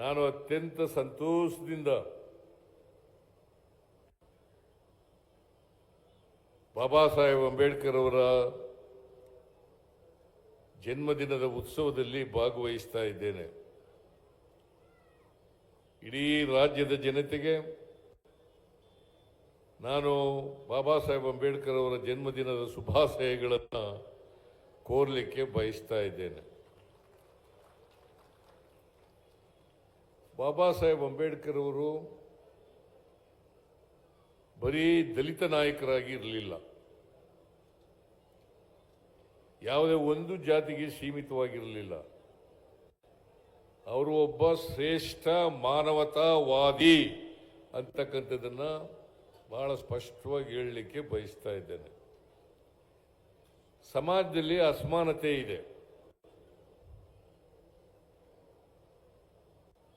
ನಾನು ಅತ್ಯಂತ ಸಂತೋಷದಿಂದ ಬಾಬಾ ಸಾಹೇಬ್ ಅಂಬೇಡ್ಕರ್ ಅವರ ಜನ್ಮದಿನದ ಉತ್ಸವದಲ್ಲಿ ಭಾಗವಹಿಸ್ತಾ ಇದ್ದೇನೆ. ಇಡೀ ರಾಜ್ಯದ ಜನತೆಗೆ ನಾನು ಬಾಬಾ ಸಾಹೇಬ್ ಅಂಬೇಡ್ಕರ್ ಅವರ ಜನ್ಮದಿನದ ಶುಭಾಶಯಗಳನ್ನು ಕೋರಲಿಕ್ಕೆ ಬಯಸ್ತಾ ಇದ್ದೇನೆ. ಬಾಬಾ ಸಾಹೇಬ್ ಅಂಬೇಡ್ಕರ್ ಅವರು ಬರೀ ದಲಿತ ನಾಯಕರಾಗಿ ಇರಲಿಲ್ಲ ಯಾವುದೇ ಒಂದು ಜಾತಿಗೆ ಸೀಮಿತವಾಗಿರಲಿಲ್ಲ. ಅವರು ಒಬ್ಬ ಶ್ರೇಷ್ಠ ಮಾನವತಾವಾದಿ ಅಂತಕ್ಕಂಥದ್ದನ್ನು ಬಹಳ ಸ್ಪಷ್ಟವಾಗಿ ಹೇಳಲಿಕ್ಕೆ ಬಯಸ್ತಾ ಇದ್ದೇನೆ. ಸಮಾಜದಲ್ಲಿ ಅಸಮಾನತೆ ಇದೆ.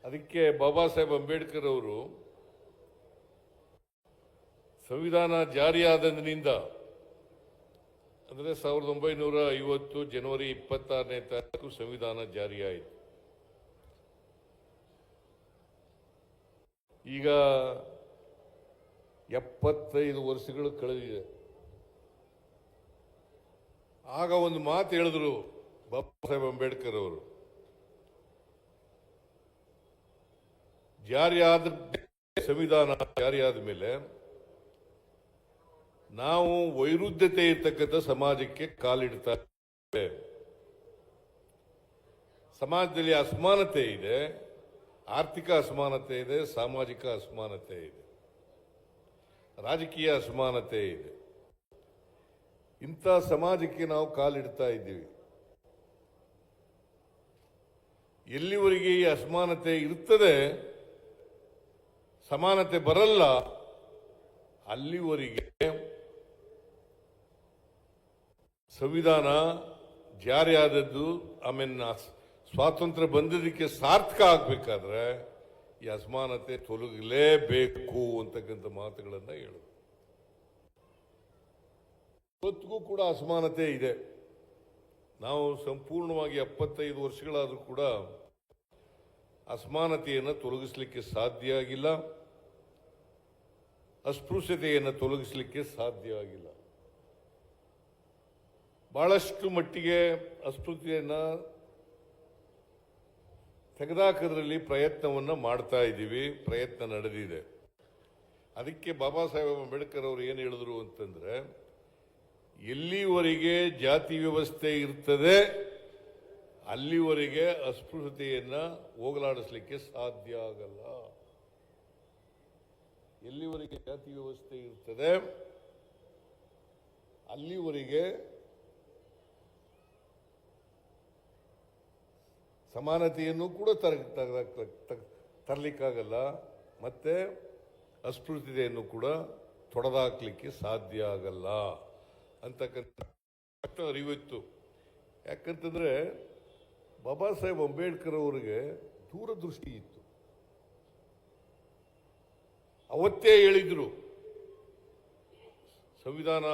ಅದಕ್ಕೆ ಬಾಬಾ ಸಾಹೇಬ್ ಅಂಬೇಡ್ಕರ್ ಅವರು ಸಂವಿಧಾನ ಜಾರಿಯಾದಂದಿನಿಂದ, ಅಂದರೆ ಸಾವಿರದ ಒಂಬೈನೂರ ಐವತ್ತು ಜನವರಿ ಇಪ್ಪತ್ತಾರನೇ ತಾರೀಕು ಸಂವಿಧಾನ ಜಾರಿಯಾಯಿತು. ಈಗ ಎಪ್ಪತ್ತೈದು ವರ್ಷಗಳು ಕಳೆದಿದೆ. ಆಗ ಒಂದು ಮಾತು ಹೇಳಿದ್ರು ಬಾಬಾ ಸಾಹೇಬ್ ಅಂಬೇಡ್ಕರ್ ಅವರು. ಜಾರಿಯಾದ ಸಂವಿಧಾನ ಜಾರಿಯಾದ ಮೇಲೆ ನಾವು ವೈರುಧ್ಯತೆ ಇರ್ತಕ್ಕಂಥ ಸಮಾಜಕ್ಕೆ ಕಾಲಿಡ್ತಾ ಇದ್ದೇವೆ ಸಮಾಜದಲ್ಲಿ ಅಸಮಾನತೆ ಇದೆ, ಆರ್ಥಿಕ ಅಸಮಾನತೆ ಇದೆ, ಸಾಮಾಜಿಕ ಅಸಮಾನತೆ ಇದೆ, ರಾಜಕೀಯ ಅಸಮಾನತೆ ಇದೆ. ಇಂಥ ಸಮಾಜಕ್ಕೆ ನಾವು ಕಾಲಿಡ್ತಾ ಇದ್ದೀವಿ. ಎಲ್ಲಿವರೆಗೆ ಈ ಅಸಮಾನತೆ ಇರ್ತದೆ ಸಮಾನತೆ ಬರಲ್ಲ, ಅಲ್ಲಿವರೆಗೆ ಸಂವಿಧಾನ ಜಾರಿಯಾದದ್ದು ಆಮೇಲೆ ಸ್ವಾತಂತ್ರ್ಯ ಬಂದಿದ್ದಕ್ಕೆ ಸಾರ್ಥಕ ಆಗ್ಬೇಕಾದ್ರೆ ಈ ಅಸಮಾನತೆ ತೊಲಗಲೇಬೇಕು ಅಂತಕ್ಕಂಥ ಮಾತುಗಳನ್ನು ಹೇಳೋದು. ಇವತ್ತಿಗೂ ಕೂಡ ಅಸಮಾನತೆ ಇದೆ. ನಾವು ಸಂಪೂರ್ಣವಾಗಿ ಎಪ್ಪತ್ತೈದು ವರ್ಷಗಳಾದರೂ ಕೂಡ ಅಸಮಾನತೆಯನ್ನು ತೊಲಗಿಸಲಿಕ್ಕೆ ಸಾಧ್ಯ ಆಗಿಲ್ಲ. ಅಸ್ಪೃಶ್ಯತೆಯನ್ನು ತೊಲಗಿಸಲಿಕ್ಕೆ ಸಾಧ್ಯವಾಗಿಲ್ಲ. ಬಹಳಷ್ಟು ಮಟ್ಟಿಗೆ ಅಸ್ಪೃಶ್ಯತೆಯನ್ನು ತೆಗೆದಾಕೋದ್ರಲ್ಲಿ ಪ್ರಯತ್ನವನ್ನು ಮಾಡ್ತಾ ಇದ್ದೀವಿ, ಪ್ರಯತ್ನ ನಡೆದಿದೆ. ಅದಕ್ಕೆ ಬಾಬಾ ಸಾಹೇಬ್ ಅಂಬೇಡ್ಕರ್ ಅವರು ಏನು ಹೇಳಿದ್ರು ಅಂತಂದರೆ, ಎಲ್ಲಿವರೆಗೆ ಜಾತಿ ವ್ಯವಸ್ಥೆ ಇರ್ತದೆ, ಅಲ್ಲಿವರೆಗೆ ಅಸ್ಪೃಶ್ಯತೆಯನ್ನು ಹೋಗಲಾಡಿಸ್ಲಿಕ್ಕೆ ಸಾಧ್ಯ ಆಗಲ್ಲ. ಎಲ್ಲಿವರೆಗೆ ಜಾತಿ ವ್ಯವಸ್ಥೆ ಇರ್ತದೆ? ಅಲ್ಲಿವರೆಗೆ ಸಮಾನತೆಯನ್ನು ಕೂಡ ತರ ತರ- ತರ- ತರಲಿಕ್ಕಾಗಲ್ಲ. ಮತ್ತೆ ಅಸ್ಪೃಶ್ಯತೆಯನ್ನು ಕೂಡ ತೊಡೆದಾಕ್ಲಿಕ್ಕೆ ಸಾಧ್ಯ ಆಗಲ್ಲ ಅಂತಕ್ಕಂಥ ಅರಿವಿತ್ತು. ಯಾಕಂತಂದ್ರೆ ಬಾಬಾ ಸಾಹೇಬ್ ಅಂಬೇಡ್ಕರ್ ಅವರಿಗೆ ದೂರದೃಷ್ಟಿ ಇತ್ತು. ಅವತ್ತೇ ಹೇಳಿದ್ರು. ಸಂವಿಧಾನ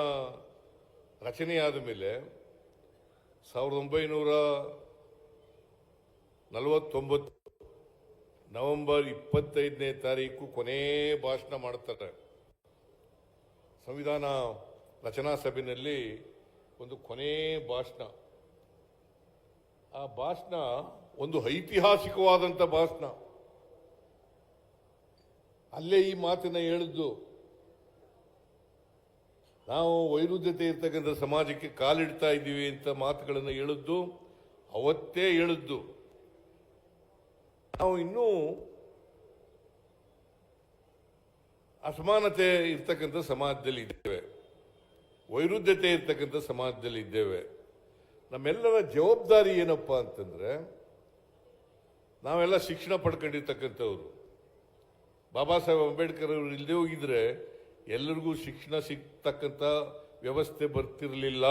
ರಚನೆಯಾದ ಮೇಲೆ ಸಾವಿರದ ಒಂಬೈನೂರ ನಲವತ್ತೊಂಬತ್ತು ನವೆಂಬರ್ ಇಪ್ಪತ್ತೈದನೇ ತಾರೀಕು ಕೊನೆ ಭಾಷಣ ಮಾಡ್ತಾರೆ. ಸಂವಿಧಾನ ರಚನಾ ಸಭೆಯಲ್ಲಿ ಒಂದು ಕೊನೆ ಭಾಷಣ. ಆ ಭಾಷಣ ಒಂದು ಐತಿಹಾಸಿಕವಾದಂಥ ಭಾಷಣ. ಅಲ್ಲೇ ಈ ಮಾತನ್ನ ಹೇಳಿದ್ದು. ನಾವು ವೈರುಧ್ಯತೆ ಇರ್ತಕ್ಕಂಥ ಸಮಾಜಕ್ಕೆ ಕಾಲಿಡ್ತಾ ಇದ್ದೀವಿ ಅಂತ ಮಾತುಗಳನ್ನು ಹೇಳಿದ್ದು, ಅವತ್ತೇ ಹೇಳಿದ್ದು. ನಾವು ಇನ್ನೂ ಅಸಮಾನತೆ ಇರ್ತಕ್ಕಂಥ ಸಮಾಜದಲ್ಲಿ ಇದ್ದೇವೆ. ವೈರುಧ್ಯತೆ ಇರ್ತಕ್ಕಂಥ ಸಮಾಜದಲ್ಲಿ ಇದ್ದೇವೆ. ನಮ್ಮೆಲ್ಲರ ಜವಾಬ್ದಾರಿ ಏನಪ್ಪಾ ಅಂತಂದ್ರೆ, ನಾವೆಲ್ಲ ಶಿಕ್ಷಣ ಪಡ್ಕೊಂಡಿರ್ತಕ್ಕಂಥವ್ರು. ಬಾಬಾ ಸಾಹೇಬ್ ಅಂಬೇಡ್ಕರ್ ಅವರು ಇಲ್ಲದೆ ಹೋಗಿದ್ರೆ ಎಲ್ಲರಿಗೂ ಶಿಕ್ಷಣ ಸಿಗ್ತಕ್ಕಂಥ ವ್ಯವಸ್ಥೆ ಬರ್ತಿರಲಿಲ್ಲ.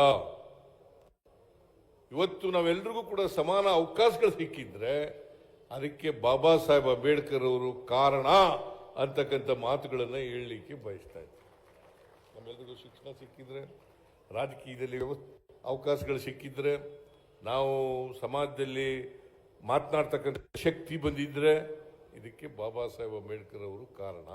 ಇವತ್ತು ನಾವೆಲ್ಲರಿಗೂ ಕೂಡ ಸಮಾನ ಅವಕಾಶಗಳು ಸಿಕ್ಕಿದ್ರೆ ಅದಕ್ಕೆ ಬಾಬಾ ಸಾಹೇಬ್ ಅಂಬೇಡ್ಕರ್ ಅವರು ಕಾರಣ ಅಂತಕ್ಕಂಥ ಮಾತುಗಳನ್ನು ಹೇಳಲಿಕ್ಕೆ ಬಯಸ್ತಾ ಇದ್ದೆ. ನಮ್ಮೆಲ್ಲರಿಗೂ ಶಿಕ್ಷಣ ಸಿಕ್ಕಿದ್ರೆ, ರಾಜಕೀಯದಲ್ಲಿ ಅವಕಾಶಗಳು ಸಿಕ್ಕಿದ್ರೆ, ನಾವು ಸಮಾಜದಲ್ಲಿ ಮಾತನಾಡ್ತಕ್ಕಂಥ ಶಕ್ತಿ ಬಂದಿದ್ರೆ ಇದಕ್ಕೆ ಬಾಬಾ ಸಾಹೇಬ್ ಅಂಬೇಡ್ಕರ್ ಅವರು ಕಾರಣ.